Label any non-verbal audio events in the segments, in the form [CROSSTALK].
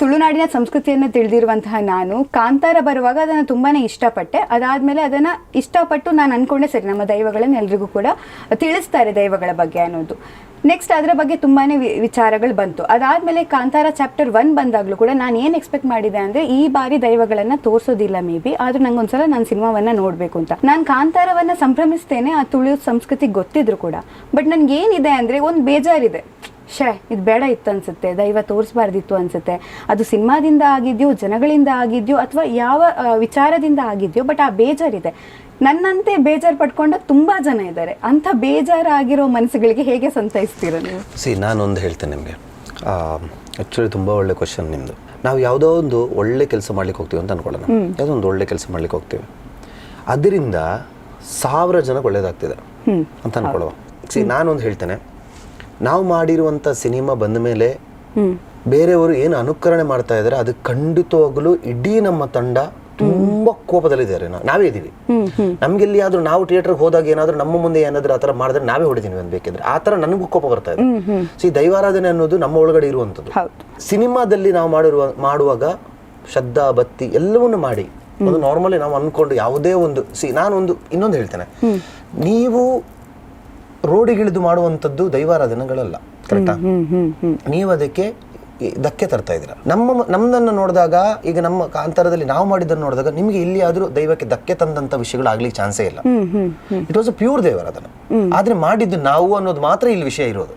ತುಳುನಾಡಿನ ಸಂಸ್ಕೃತಿಯನ್ನು ತಿಳಿದಿರುವಂತಹ ನಾನು, ಕಾಂತಾರ ಬರುವಾಗ ಅದನ್ನು ತುಂಬಾನೇ ಇಷ್ಟಪಟ್ಟೆ. ಅದಾದ್ಮೇಲೆ ಅದನ್ನ ಇಷ್ಟಪಟ್ಟು ನಾನು ಅನ್ಕೊಂಡೆ, ಸರಿ ನಮ್ಮ ದೈವಗಳನ್ನು ಎಲ್ರಿಗೂ ಕೂಡ ತಿಳಿಸ್ತಾರೆ ದೈವಗಳ ಬಗ್ಗೆ ಅನ್ನೋದು. ನೆಕ್ಸ್ಟ್ ಅದರ ಬಗ್ಗೆ ತುಂಬಾನೇ ವಿ- ವಿಚಾರಗಳು ಬಂತು. ಅದಾದ್ಮೇಲೆ ಕಾಂತಾರ ಚಾಪ್ಟರ್ ಒನ್ ಬಂದಾಗ್ಲೂ ಕೂಡ ನಾನು ಏನು ಎಕ್ಸ್ಪೆಕ್ಟ್ ಮಾಡಿದೆ ಅಂದ್ರೆ, ಈ ಬಾರಿ ದೈವಗಳನ್ನ ತೋರಿಸೋದಿಲ್ಲ ಮೇ ಬಿ, ಆದ್ರೂ ನಂಗೊಂದ್ಸಲ ನಾನು ಸಿನಿಮಾವನ್ನ ನೋಡ್ಬೇಕು ಅಂತ. ನಾನು ಕಾಂತಾರವನ್ನ ಸಂಭ್ರಮಿಸ್ತೇನೆ, ಆ ತುಳು ಸಂಸ್ಕೃತಿ ಗೊತ್ತಿದ್ರು ಕೂಡ. ಬಟ್ ನನ್ಗೆ ಏನಿದೆ ಅಂದ್ರೆ ಒಂದು ಬೇಜಾರಿದೆ. ಶೇ ಇದು ಬೇಡ ಇತ್ತು ಅನ್ಸುತ್ತೆ. ದೈವ ತೋರಿಸ್ಬಾರ್ದಿತ್ತು ಅನ್ಸುತ್ತೆ. ಅದು ಸಿನಿಮಾದಿಂದ ಆಗಿದ್ಯೋ ಜನಗಳಿಂದ ಆಗಿದ್ಯೋ ಅಥವಾ ಯಾವ ವಿಚಾರದಿಂದ ಆಗಿದ್ಯೋ ಬಟ್ ಆ ಬೇಜಾರಿದೆ. ನನ್ನಂತೆ ಬೇಜಾರು ಪಡ್ಕೊಂಡ ತುಂಬಾ ಜನ ಇದ್ದಾರೆ. ಅಂಥ ಬೇಜಾರಾಗಿರೋ ಮನಸ್ಸುಗಳಿಗೆ ಹೇಗೆ ಸಂತೈಸ್ತೀರ ನೀವು? ಸಿ ನಾನೊಂದು ಹೇಳ್ತೇನೆ ನಿಮಗೆ. ಆ್ಯಕ್ಚುಲಿ ತುಂಬ ಒಳ್ಳೆ ಕ್ವಶನ್ ನಿಮ್ಮದು ನಾವು ಯಾವುದೋ ಒಂದು ಒಳ್ಳೆ ಕೆಲಸ ಮಾಡ್ಲಿಕ್ಕೆ ಹೋಗ್ತೀವಿ ಅಂತ ಅನ್ಕೊಳ್ಳೋಣ. ಯಾವುದೋ ಒಂದು ಒಳ್ಳೆ ಕೆಲಸ ಮಾಡ್ಲಿಕ್ಕೆ ಹೋಗ್ತೀವಿ. ಅದರಿಂದ ಸಾವಿರ ಜನಕ್ಕೆ ಒಳ್ಳೇದಾಗ್ತಿದೆ ಅಂತ ಅನ್ಕೊಳ್ಳುವ ಸಿ ನಾನೊಂದು ಹೇಳ್ತೇನೆ. ನಾವು ಮಾಡಿರುವಂಥ ಸಿನಿಮಾ ಬಂದ ಮೇಲೆ ಬೇರೆಯವರು ಏನು ಅನುಕರಣೆ ಮಾಡ್ತಾ ಇದ್ದಾರೆ ಅದು ಖಂಡಿತವಾಗಲೂ ಇಡೀ ನಮ್ಮ ತಂಡ ತುಂಬಾ ಕೋಪದಲ್ಲಿದ್ದಾರೆ. ನಾವು ಇದ್ದೀವಿ ನಮ್ಗೆ ಎಲ್ಲಿಯಾದ್ರೂ ನಾವು ಥಿಯೇಟರ್ಗೆ ಹೋದಾಗ ಏನಾದ್ರೂ ನಮ್ಮ ಮುಂದೆ ಏನಾದ್ರೂ ಆತರ ಮಾಡಿದ್ರೆ ನಾವೇ ಹೊಡಿತೀವಿ ಅಂತ ಬೇಕಿದ್ರೆ. ಆ ಥರ ನನಗೂ ಕೋಪ ಬರ್ತಾ ಇದೆ. ಸಿ ದೈವಾರಾಧನೆ ಅನ್ನೋದು ನಮ್ಮ ಒಳಗಡೆ ಇರುವಂತದ್ದು ಸಿನಿಮಾದಲ್ಲಿ ನಾವು ಮಾಡಿರುವ ಮಾಡುವಾಗ ಶ್ರದ್ಧಾ ಭಕ್ತಿ ಎಲ್ಲವನ್ನು ಮಾಡಿ ಅದು ನಾರ್ಮಲಿ ನಾವು ಅನ್ಕೊಂಡು ಯಾವುದೇ ಒಂದು ಸಿ ನಾನು ಒಂದು ಇನ್ನೊಂದು ಹೇಳ್ತೇನೆ. ನೀವು ರೋಡಿಗಿಳಿದು ಮಾಡುವಂಥದ್ದು ದೈವಾರಾಧನೆಗಳಲ್ಲ ಕರೆಕ್ಟಾ ನೀವು ಅದಕ್ಕೆ ಧಕ್ಕೆ ತರ್ತಾ ಇದ್ದೀರಾ? ನಮ್ಮ ನಮ್ಮದನ್ನು ನೋಡಿದಾಗ ಈಗ ನಮ್ಮ ಕಾಂತಾರದಲ್ಲಿ ನಾವು ಮಾಡಿದ್ದನ್ನು ನೋಡಿದಾಗ ನಿಮಗೆ ಇಲ್ಲಿ ಆದರೂ ದೈವಕ್ಕೆ ಧಕ್ಕೆ ತಂದಂತ ವಿಷಯಗಳು ಆಗ್ಲಿಕ್ಕೆ ಚಾನ್ಸೇ ಇಲ್ಲ. ಇಟ್ ವಾಸ್ ಅ ಪ್ಯೂರ್ ದೈವಾರಾಧನೆ ಆದ್ರೆ ಮಾಡಿದ್ದು ನಾವು ಅನ್ನೋದು ಮಾತ್ರ ಇಲ್ಲಿ ವಿಷಯ ಇರೋದು.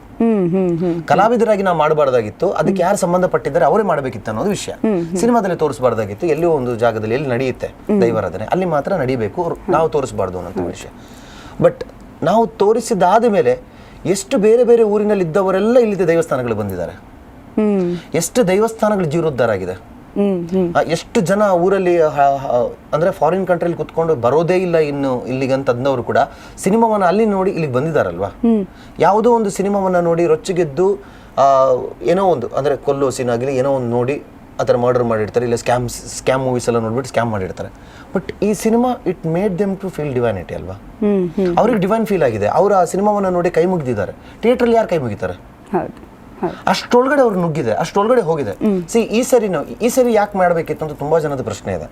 ಕಲಾವಿದರಾಗಿ ನಾವು ಮಾಡಬಾರ್ದಾಗಿತ್ತು ಅದಕ್ಕೆ ಯಾರು ಸಂಬಂಧಪಟ್ಟಿದ್ದಾರೆ ಅವರೇ ಮಾಡಬೇಕಿತ್ತು ಅನ್ನೋದು ವಿಷಯ. ಸಿನಿಮಾದಲ್ಲಿ ತೋರಿಸಬಾರ್ದಾಗಿತ್ತು ಎಲ್ಲಿಯೋ ಒಂದು ಜಾಗದಲ್ಲಿ ಎಲ್ಲಿ ನಡೆಯುತ್ತೆ ದೈವಾರಾಧನೆ ಅಲ್ಲಿ ಮಾತ್ರ ನಡೀಬೇಕು ನಾವು ತೋರಿಸಬಾರ್ದು ಅನ್ನೋ ವಿಷಯ. ಬಟ್ ನಾವು ತೋರಿಸಿದಾದ ಮೇಲೆ ಎಷ್ಟು ಬೇರೆ ಬೇರೆ ಊರಿನಲ್ಲಿ ಇದ್ದವರೆಲ್ಲ ಇಲ್ಲಿದ್ದ ದೇವಸ್ಥಾನಗಳು ಬಂದಿದ್ದಾರೆ. ಎಷ್ಟು ದೇವಸ್ಥಾನಗಳು ಜೀರ್ಣೋದ್ಧಾರ ಆಗಿದೆ ಹ್ಮ್. ಹ್ಮ್ ಎಷ್ಟು ಜನ ಊರಲ್ಲಿ ಅಂದ್ರೆ ಫಾರಿನ್ ಕಂಟ್ರಿಲಿ ಕುತ್ಕೊಂಡು ಬರೋದೇ ಇಲ್ಲ ಇನ್ನು ಇಲ್ಲಿಗೆ ಅಂತ ಅಂದವರು ಕೂಡ ಸಿನಿಮಾವನ್ನ ಅಲ್ಲಿ ನೋಡಿ ಇಲ್ಲಿಗೆ ಬಂದಿದಾರಲ್ವಾ? ಯಾವುದೋ ಒಂದು ಸಿನಿಮಾವನ್ನ ನೋಡಿ ರೊಚ್ಚಿಗೆದ್ದು ಏನೋ ಒಂದು ಅಂದ್ರೆ ಕೊಲ್ಲೋ ಸೀನ್ ಆಗಲಿ ಏನೋ ಒಂದು ನೋಡಿ ಆ ಥರ ಮರ್ಡರ್ ಮಾಡಿರ್ತಾರೆ ಇಲ್ಲ ಸ್ಕ್ಯಾಮ್ ಸ್ಕ್ಯಾಮ್ ಮೂವೀಸ್ ಎಲ್ಲ ನೋಡ್ಬಿಟ್ಟು ಸ್ಕ್ಯಾಮ್ ಮಾಡಿರ್ತಾರೆ. ಬಟ್ ಈ cinema it made them to feel divinity ಅಲ್ವಾ? ಅವ್ರಿಗೆ ಡಿವೈನ್ ಫೀಲ್ ಆಗಿದೆ. ಅವರು ಆ ಸಿನಿಮಾವನ್ನ ನೋಡಿ ಕೈ ಮುಗಿದಿದ್ದಾರೆ. ಥಿಯೇಟ್ರಲ್ಲಿ ಯಾರು ಕೈ ಮುಗಿತಾರೆ? ಅಷ್ಟೊಳಗಡೆ ಅವ್ರು ನುಗ್ಗಿದೆ ಅಷ್ಟೊಳಗಡೆ ಹೋಗಿದೆ. ಸಿ ಈ ಸರಿ ನಾವು ಈ ಸರಿ ಯಾಕೆ ಮಾಡಬೇಕಿತ್ತು ಅಂತ ತುಂಬಾ ಜನದ ಪ್ರಶ್ನೆ ಇದೆ.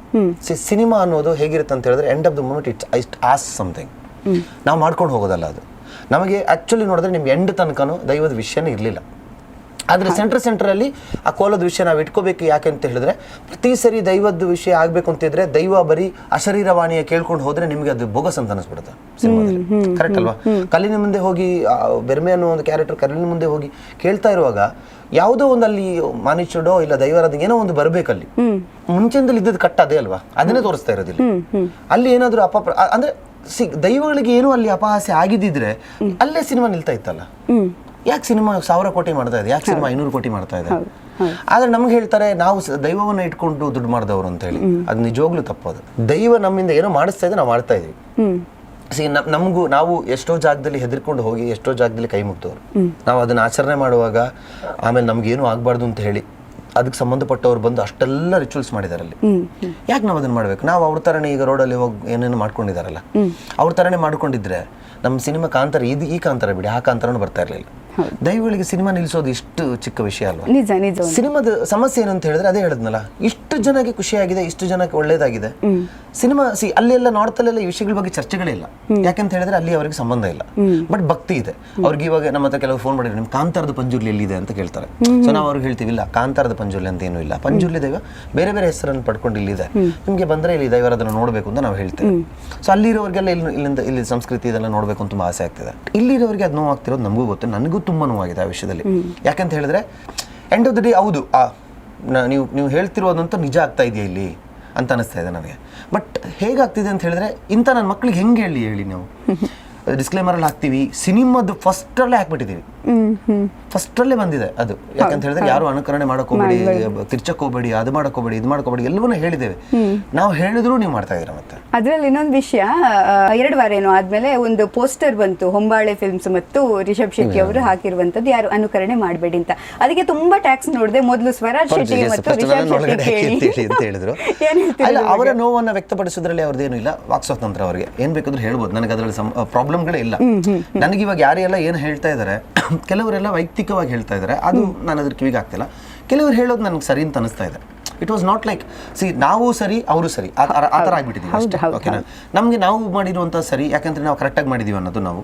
ಸಿ ಸಿನಿಮಾ ಅನ್ನೋದು ಹೇಗಿರುತ್ತೆ ಅಂತ ಹೇಳಿದ್ರೆ end of the moment it's just as something ನಾವು ಮಾಡ್ಕೊಂಡು ಹೋಗೋದಲ್ಲ ಅದು. ನಮಗೆ ಆಕ್ಚುಲಿ ನೋಡಿದ್ರೆ ನಿಮ್ಗೆ ಎಂಡ್ ತನಕನೂ ದೈವದ ವಿಷಯನೇ ಇರಲಿಲ್ಲ. ಆದ್ರೆ ಸೆಂಟ್ರ್ ಸೆಂಟ್ರಲ್ಲಿ ಆ ಕೋಲದ ವಿಷಯ ನಾವು ಇಟ್ಕೋಬೇಕು ಯಾಕೆ ಅಂತ ಹೇಳಿದ್ರೆ ಪ್ರತಿ ಸರಿ ದೈವದ ವಿಷಯ ಆಗ್ಬೇಕು ಅಂತಿದ್ರೆ ದೈವ ಬರೀ ಅಶರೀರವಾಣಿಯ ಕೇಳ್ಕೊಂಡು ಹೋದ್ರೆ ನಿಮಗೆ ಅದು ಬೋಗಸ್ ಅಂತ ಅನಿಸ್ಬಿಡುತ್ತೆ ಸಿನಿಮಾದಲ್ಲಿ. ಕರೆಕ್ಟ್ ಅಲ್ವಾ? ಕಲ್ಲಿನ ಮುಂದೆ ಹೋಗಿ ಬೆರ್ಮೆ ಅನ್ನೋ ಒಂದು ಕ್ಯಾರೆಕ್ಟರ್ ಕಲ್ಲಿನ ಮುಂದೆ ಹೋಗಿ ಕೇಳ್ತಾ ಇರುವಾಗ ಯಾವುದೋ ಒಂದಲ್ಲಿ ಅಲ್ಲಿ ಮಾನಿಚುಡೋ ಇಲ್ಲ ದೈವರಾದ ಏನೋ ಒಂದು ಬರಬೇಕಲ್ಲಿ ಮುಂಚೆಂದಲ್ಲಿ ಇದ್ದದ್ದು ಕಟ್ಟ ಅದೇ ಅಲ್ವಾ? ಅದನ್ನೇ ತೋರಿಸ್ತಾ ಇರೋದಿಲ್ಲ ಅಲ್ಲಿ ಏನಾದರೂ ಅಪ ಅಂದ್ರೆ ಸಿ ದೈವಗಳಿಗೆ ಏನೋ ಅಲ್ಲಿ ಅಪಹಾಸ್ಯ ಆಗಿದ್ದಿದ್ರೆ ಅಲ್ಲೇ ಸಿನಿಮಾ ನಿಲ್ತಾ ಇತ್ತಲ್ಲ? ಯಾಕೆ ಸಿನಿಮಾ ಸಾವಿರ ಕೋಟಿ ಮಾಡ್ತಾ ಇದೆ? ಯಾಕೆ ಸಿನಿಮಾ ಐನೂರು ಕೋಟಿ ಮಾಡ್ತಾ ಇದೆ? ಆದ್ರೆ ನಮ್ಗೆ ಹೇಳ್ತಾರೆ ನಾವು ದೈವವನ್ನು ಇಟ್ಕೊಂಡು ದುಡ್ಡು ಮಾಡಿದವರು ಅಂತ ಹೇಳಿ ಅದು ನಿಜವಾಗ್ಲೂ ತಪ್ಪದು ದೈವ ನಮ್ಮಿಂದ ಏನೋ ಮಾಡಿಸ್ತಾ ಇದೆ ನಾವು ಮಾಡ್ತಾ ಇದೀವಿ. ಸಿ ನಮಗೂ ನಾವು ಎಷ್ಟೋ ಜಾಗದಲ್ಲಿ ಹೆದರ್ಕೊಂಡು ಹೋಗಿ ಎಷ್ಟೋ ಜಾಗದಲ್ಲಿ ಕೈ ಮುಗ್ದವ್ರು. ನಾವು ಅದನ್ನ ಆಚರಣೆ ಮಾಡುವಾಗ ಆಮೇಲೆ ನಮ್ಗೇನು ಆಗ್ಬಾರ್ದು ಅಂತ ಹೇಳಿ ಅದಕ್ಕೆ ಸಂಬಂಧಪಟ್ಟವ್ರು ಬಂದು ಅಷ್ಟೆಲ್ಲ ರಿಚುವಲ್ಸ್ ಮಾಡಿದ್ದಾರೆ ಅಲ್ಲಿ ಯಾಕೆ ನಾವು ಅದನ್ನ ಮಾಡ್ಬೇಕು? ನಾವು ಅವ್ರ ತರನೇ ಈಗ ರೋಡಲ್ಲಿ ಹೋಗಿ ಏನೇನು ಮಾಡ್ಕೊಂಡಿದಾರಲ್ಲ. ಅವ್ರ ತರನೇ ಮಾಡ್ಕೊಂಡಿದ್ರೆ ನಮ್ಮ ಸಿನಿಮಾ ಕಾಂತಾರ ಇದು ಈ ಕಾಂತಾರ ಬಿಡಿ ಆ ಕಾಂತರನು ಬರ್ತಾ ಇರಲಿಲ್ಲ. ದೈವಗಳಿಗೆ ಸಿನಿಮಾ ನಿಲ್ಲಿಸೋದು ಇಷ್ಟು ಚಿಕ್ಕ ವಿಷಯ ಅಲ್ವಾ? ನಿಜ ನಿಜ ಸಿನಿಮಾದ ಸಮಸ್ಯೆ ಏನು ಅಂತ ಹೇಳಿದ್ರೆ ಅದೇ ಹೇಳಿದ್ನಲ್ಲ ಇಷ್ಟು ಜನಕ್ಕೆ ಖುಷಿಯಾಗಿದೆ ಇಷ್ಟು ಜನಕ್ಕೆ ಒಳ್ಳೇದಾಗಿದೆ. ಸಿನಿಮಾ ಸಿ ಅಲ್ಲೆಲ್ಲ ನಾರ್ತ್ ಅಲ್ಲೆಲ್ಲ ಈ ವಿಷಯಗಳ ಬಗ್ಗೆ ಚರ್ಚೆಗಳೇ ಇಲ್ಲ ಯಾಕಂತ ಹೇಳಿದ್ರೆ ಅಲ್ಲಿ ಅವರಿಗೆ ಸಂಬಂಧ ಇಲ್ಲ. ಬಟ್ ಭಕ್ತಿ ಇದೆ. ಅವ್ರಿಗೆ ಇವಾಗ ನಮ್ಮ ಹತ್ರ ಕೆಲವು ಫೋನ್ ಮಾಡಿದ್ರೆ ನಿಮ್ ಕಾಂತಾರದ ಪಂಜುರ್ಲಿ ಎಲ್ಲಿದೆ? ಅಂತ ಕೇಳ್ತಾರೆ. ಸೊ ನಾವು ಅವ್ರಿಗೆ ಹೇಳ್ತೀವಿ ಇಲ್ಲ ಕಾಂತಾರದ ಪಂಜುರ್ಲಿ ಅಂತ ಏನೂ ಇಲ್ಲ. ಪಂಜುರ್ಲಿ ದೈವ ಬೇರೆ ಬೇರೆ ಹೆಸರನ್ನು ಪಡ್ಕೊಂಡು ಇಲ್ಲಿದೆ. ನಿಮಗೆ ಬಂದ್ರೆ ಇಲ್ಲಿ ದೈವರ ಅದನ್ನು ನೋಡಬೇಕು ಅಂತ ನಾವು ಹೇಳ್ತೇವೆ. ಸೊ ಅಲ್ಲಿರೋರಿಗೆಲ್ಲ ಇಲ್ಲಿ ಇಲ್ಲಿಂದ ಇಲ್ಲಿ ಸಂಸ್ಕೃತಿ ಇದೆಲ್ಲ ನೋಡಬೇಕು ಅಂತ ತುಂಬಾ ಆಸೆ ಆಗ್ತಿದೆ. ಇಲ್ಲಿರೋರಿಗೆ ಅದು ನೋವಾಗ್ತಿರೋದು ನಮಗೂ ಗೊತ್ತು ನನಗೂ ತುಂಬಾ ನೋವಾಗಿದೆ ಆ ವಿಷಯದಲ್ಲಿ. ಯಾಕಂತ ಹೇಳಿದ್ರೆ ಎಂಡ್ ಆಫ್ ದ ಡೇ ಹೌದು ನೀವು ನೀವು ಹೇಳ್ತಿರೋದಂತೂ ನಿಜ ಆಗ್ತಾ ಇದೆಯಾ ಇಲ್ಲಿ? ಅಂತ ಅನಿಸ್ತಾ ಇದೆ ನನಗೆ. ಬಟ್ ಹೇಗಾಗ್ತಿದೆ ಅಂತ ಹೇಳಿದ್ರೆ ಇಂಥ ನನ್ನ ಮಕ್ಳಿಗೆ ಹೆಂಗೆ ಹೇಳಿ ಹೇಳಿ ನಾವು? ಡಿಸ್ಕ್ಲೇಮರಲ್ಲಿ ಹಾಕ್ತೀವಿ ಸಿನಿಮಾದ ಫಸ್ಟಲ್ಲೇ ಹಾಕ್ಬಿಟ್ಟಿದ್ದೀವಿ. ಫಸ್ಟಲ್ಲೇ ಬಂದಿದೆ ಅದು. ಯಾಕಂತ ಹೇಳಿದ್ರೆ ಯಾರು ಅನುಕರಣೆ ಮಾಡಕ್ ಹೋಗ್ಬೇಡಿ ತಿರ್ಚಕ್ ಹೋಗ್ಬೇಡಿ ಅದು ಮಾಡಕ್ ಹೋಗ್ಬೇಡಿ ಇದು ಮಾಡಕ್ ಹೋಗ್ಬೇಡಿ ಎಲ್ಲವನ್ನೂ ಹೇಳಿದ್ದೇವೆ. ನಾವು ಹೇಳಿದ್ರು ನೀವು ಮಾಡ್ತಾ ಇದ್ದೀರಾ ಮತ್ತೆ? ಅದ್ರಲ್ಲಿ ಇನ್ನೊಂದು ವಿಷಯ ಎರಡು ವಾರ ಏನೋ ಆದ್ಮೇಲೆ ಒಂದು ಪೋಸ್ಟರ್ ಬಂತು ಹೊಂಬಾಳೆ ಫಿಲ್ಮ್ಸ್ ಮತ್ತು ರಿಷಬ್ ಶೆಟ್ಟಿ ಅವರು ಹಾಕಿರುವಂತದ್ದು ಯಾರು ಅನುಕರಣೆ ಮಾಡಬೇಡಿ ಅಂತ. ಅದಕ್ಕೆ ತುಂಬಾ ಟ್ಯಾಕ್ಸ್ ನೋಡಿದೆ ಮೊದಲು ಸ್ವರಾಜ್ ಶೆಟ್ಟಿ ಮತ್ತು first ರಿಷಬ್ ಶೆಟ್ಟಿ ಅಂತ ಹೇಳಿದ್ರು. [LAUGHS] ಇದ್ರ ಅವರ ನೋವನ್ನು ವ್ಯಕ್ತಪಡಿಸೋದ್ರಲ್ಲಿ ಅವ್ರದ್ದೇನು ಇಲ್ಲ ವಾಕ್ಸ್ವಾತಂತ್ರ್ಯ ಅವರಿಗೆ. ಏನ್ ಬೇಕಾದ್ರೂ ಹೇಳ್ಬೋದು ನನಗೆ ಅದರಲ್ಲಿ ಪ್ರಾಬ್ಲಮ್ಗಳೇ ಇಲ್ಲ. ನನಗೆ ಇವಾಗ ಯಾರೆಲ್ಲ ಏನು ಹೇಳ್ತಾ ಇದ್ದಾರೆ ಕೆಲವರೆಲ್ಲ ವೈಯಕ್ತಿಕವಾಗಿ ಹೇಳ್ತಾ ಇದ್ದಾರೆ. ಅದು ನಾನು ಅದ್ರ ಕಿವಿಗೆ ಆಗ್ತಿಲ್ಲ ಕೆಲವರು ಹೇಳೋದು ನನಗೆ ಸರಿ ಅಂತ ಅನಿಸ್ತಾ ಇದೆ. It was not like see ನಾವು ಸರಿ ಅವರು ಸರಿ. ಆ ಥರ- ಆ ಥರ ಆಗ್ಬಿಟ್ಟಿದ್ದೀವಿ ಹೌದು, ಅಷ್ಟೇ ಓಕೆ ಓಕೆನಾ ನಮಗೆ ನಾವು ಮಾಡಿರುವಂಥ ಸರಿ ಯಾಕಂದ್ರೆ ನಾವು ಕರೆಕ್ಟಾಗಿ ಮಾಡಿದ್ದೀವಿ ಅನ್ನೋದು ನಾವು.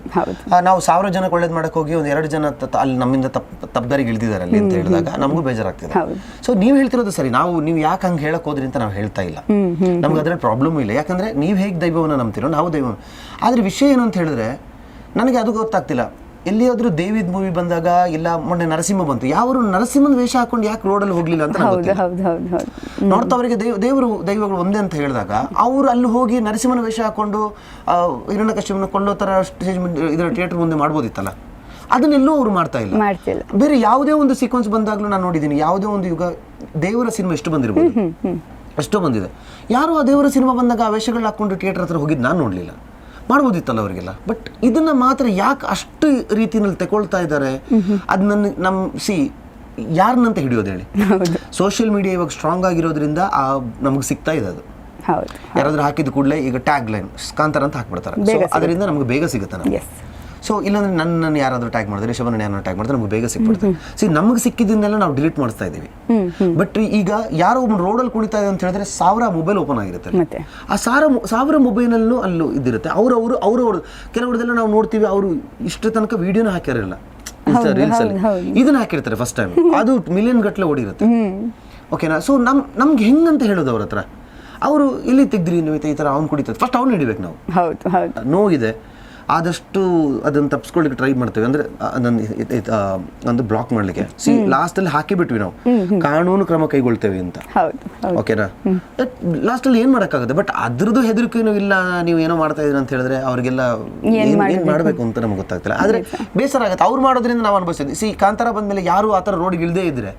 ನಾವು ಸಾವಿರ ಜನಕ್ಕೆ ಒಳ್ಳೇದು ಮಾಡಕ್ಕೆ ಹೋಗಿ ಒಂದು ಎರಡು ಜನ ಅಲ್ಲಿ ನಮ್ಮಿಂದ ತಪ್ಪು ತಪ್ಪದಾರಿಗೆ ಇಳಿದಿದ್ದಾರೆ ಅಲ್ಲಿ ಅಂತ ಹೇಳಿದಾಗ ನಮಗೂ ಬೇಜಾರಾಗ್ತಿದೆ. ಸೊ ನೀವು ಹೇಳ್ತಿರೋದು ಸರಿ. ನಾವು ನೀವು ಯಾಕೆ ಹಂಗೆ ಹೇಳಕ್ಕೆ ಹೋದ್ರಿ ಅಂತ ನಾವು ಹೇಳ್ತಾ ಇಲ್ಲ. ನಮ್ಗೆ ಅದರಲ್ಲಿ ಪ್ರಾಬ್ಲಮ್ ಇಲ್ಲ. ಯಾಕಂದ್ರೆ ನೀವು ಹೇಗೆ ದೈವವನ್ನು ನಂಬ್ತಿರೋ ನಾವು ದೈವ ಆದರೆ ವಿಷಯ ಏನು ಅಂತ ಹೇಳಿದ್ರೆ ನನಗೆ ಅದು ಗೊತ್ತಾಗ್ತಿಲ್ಲ. ಎಲ್ಲಿಯಾದ್ರೂ ದೇವಿದ್ ಮೂವಿ ಬಂದಾಗ ಇಲ್ಲ ಮೊನ್ನೆ ನರಸಿಂಹ ಬಂತು. ಯಾವರು ನರಸಿಂಹನ ವೇಷ ಹಾಕೊಂಡು ಯಾಕೆ ರೋಡಲ್ಲಿ ಹೋಗ್ಲಿಲ್ಲ ಅಂತ ನೋಡ್ತಾ ಅವರಿಗೆ ದೇವರು ದೈವಗಳು ಒಂದೇ ಅಂತ ಹೇಳಿದಾಗ ಅವರು ಅಲ್ಲಿ ಹೋಗಿ ನರಸಿಂಹನ ವೇಷ ಹಾಕೊಂಡು ಹಿರಣ್ಯ ಕಶ್ಯಪನ ಕೊಳ್ಳೋ ತರ ಸ್ಟೇಜ್ ಇದರ ಥಿಯೇಟರ್ ಮುಂದೆ ಮಾಡ್ಬೋದಿತ್ತಲ್ಲ? ಅದನ್ನೆಲ್ಲೂ ಅವ್ರು ಮಾಡ್ತಾ ಇಲ್ಲ. ಬೇರೆ ಯಾವುದೇ ಒಂದು ಸೀಕ್ವೆನ್ಸ್ ಬಂದಾಗಲೂ ನಾನು ನೋಡಿದ್ದೀನಿ. ಯಾವುದೇ ಒಂದು ಯುಗ ದೇವರ ಸಿನಿಮಾ ಎಷ್ಟು ಬಂದಿರಬಹುದು ಅಷ್ಟು ಬಂದಿದೆ. ಯಾರು ಆ ದೇವರ ಸಿನಿಮಾ ಬಂದಾಗ ಆ ವೇಷಗಳು ಹಾಕೊಂಡು ಥಿಯೇಟರ್ ಹತ್ರ ಹೋಗಿದ್ದು ನಾನು ನೋಡಲಿಲ್ಲ. ಮಾಡ್ಬೋದಿತ್ತಲ್ಲ ಅವರಿಗೆಲ್ಲ. ಬಟ್ ಇದನ್ನ ಮಾತ್ರ ಯಾಕೆ ಅಷ್ಟು ರೀತಿನಲ್ಲಿ ತಗೊಳ್ತಾ ಇದ್ದಾರೆ? ಅದು ನನ್ನ ನಮ್ಮ ಸಿ ಯಾರನ್ನಂತ ಹಿಡಿಯೋದು ಹೇಳಿ. ಸೋಷಿಯಲ್ ಮೀಡಿಯಾ ಇವಾಗ ಸ್ಟ್ರಾಂಗ್ ಆಗಿರೋದ್ರಿಂದ ಆ ನಮಗೆ ಸಿಗ್ತಾ ಇದೆ ಅದು. ಯಾರಾದ್ರೂ ಹಾಕಿದ ಕೂಡಲೇ ಈಗ ಟ್ಯಾಗ್ ಲೈನ್ ಕಾಂತಾರ ಅಂತ ಹಾಕ್ಬಿಡ್ತಾರೆ. ಅದರಿಂದ ನಮಗೆ ಬೇಗ ಸಿಗುತ್ತೆ ನಮಗೆ. ಸೊ ಇಲ್ಲಾಂದ್ರೆ ನನ್ನ ಯಾರಾದರೂ ಟ್ಯಾಗ್ ಮಾಡಿದ್ರೆ ರಿಷಭನ ಯಾರನ್ನ ಟ್ಯಾಗ್ ಮಾಡಿದ್ರೆ ನಮಗೆ ಬೇಗ ಸಿಕ್ಬಿಡುತ್ತೆ. ಸೊ ನಮಗೆ ಸಿಕ್ಕಿದ್ದನ್ನೆಲ್ಲ ನಾವು ಡಿಲೀಟ್ ಮಾಡಿಸ್ತಾ ಇದ್ದೀವಿ. ಬಟ್ ಈಗ ಯಾರೋ ಒಬ್ಬ ರೋಡಲ್ಲಿ ಕುಣಿತಾ ಇದೆ ಅಂತ ಹೇಳಿದ್ರೆ ಸಾವಿರ ಮೊಬೈಲ್ ಓಪನ್ ಆಗಿರುತ್ತೆ ಆ ಸಾವಿರ ಸಾವಿರ ಮೊಬೈಲಲ್ಲೂ ಅಲ್ಲೂ ಇದಿರುತ್ತೆ. ಅವ್ರವರು ಅವ್ರವ್ರು ಕೆಲವರದೆಲ್ಲ ನಾವು ನೋಡ್ತೀವಿ ಅವರು ಇಷ್ಟು ತನಕ ವಿಡಿಯೋನ ಹಾಕಿರಲ್ಲ ರೀಲ್ಸ್ ಅಲ್ಲಿ. ಇದನ್ನ ಹಾಕಿರ್ತಾರೆ ಫಸ್ಟ್ ಟೈಮ್ ಅದು ಮಿಲಿಯನ್ ಗಟ್ಟಲೆ ಓಡಿರುತ್ತೆ. ಓಕೆನಾ ಸೊ ನಮ್ ನಮ್ಗೆ ಹೆಂಗಂತ ಹೇಳೋದು ಅವ್ರ ಹತ್ರ? ಅವರು ಇಲ್ಲಿ ತೆಗ್ದ್ರಿ ನೀವು ಈ ತರ ಅವ್ನು ಕುಡಿತದೆ ಫಸ್ಟ್ ಅವ್ನು ಹಿಡಿಬೇಕು ನಾವು. ಹೌದು ಹೌದು. ನೋವಿದೆ. ಆದಷ್ಟು ಅದನ್ನು ತಪ್ಪಿಸ್ಕೊಳ್ಳಿಕ್ಕೆ ಟ್ರೈ ಮಾಡ್ತೇವೆ. ಅಂದ್ರೆ ನನ್ನ ಒಂದು ಬ್ಲಾಕ್ ಮಾಡ್ಲಿಕ್ಕೆ. ಸಿ ಲಾಸ್ಟಲ್ಲಿ ಹಾಕಿಬಿಟ್ವಿ ನಾವು. ಕಾನೂನು ಕ್ರಮ ಕೈಗೊಳ್ತೇವೆ ಅಂತ. ಓಕೆನಾ ಲಾಸ್ಟಲ್ಲಿ ಏನ್ ಮಾಡೋಕ್ಕಾಗುತ್ತೆ? ಬಟ್ ಅದ್ರದ್ದು ಹೆದರಿಕೆನೂ ಇಲ್ಲ ನೀವು ಏನೋ ಮಾಡ್ತಾ ಇದ್ದೀರಿ ಅಂತ ಹೇಳಿದ್ರೆ ಅವ್ರಿಗೆಲ್ಲ ಏನ್ ಮಾಡಬೇಕು? ಅಂತ ನಮ್ಗೆ ಗೊತ್ತಾಗ್ತಿಲ್ಲ. ಆದ್ರೆ ಬೇಸರ ಆಗುತ್ತೆ. ಅವ್ರು ಮಾಡೋದ್ರಿಂದ ನಾವು ಅನುಭವಿಸ್ತೀವಿ ಸಿ ಕಾಂತಾರ ಬಂದ್ಮೇಲೆ ಯಾರು ಆತರ ರೋಡ್ ರೋಡ್ಗೆ ಇಲ್ದೇ ಇದ್ರೆ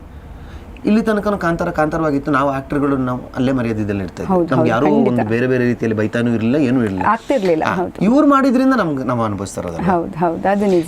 ಇಲ್ಲಿ ತನಕ ಕಾಂತಾರ ಕಾಂತಾರವಾಗಿತ್ತು. ನಾವು ಆಕ್ಟರ್ಗಳು ನಾವು ಅಲ್ಲೇ ಮರ್ಯಾದೆದಲ್ಲಿ ಇರ್ತಾ ಇದ್ವಿ. ನಮ್ಗೆ ಯಾರೋ ಒಂದು ಬೇರೆ ಬೇರೆ ರೀತಿಯಲ್ಲಿ ಬೈತಾನೂ ಇರಲಿಲ್ಲ ಏನೂ ಇರಲಿಲ್ಲ. ಆಗ್ತಿರ್ಲಿಲ್ಲ ಇವ್ರು ಮಾಡಿದ್ರಿಂದ ನಮ್ಗೆ ನಾವು ಅನುಭವಿಸ್ತಾ ಇರೋದು ಹೌದು ಹೌದು ಅದು ನಿಜ.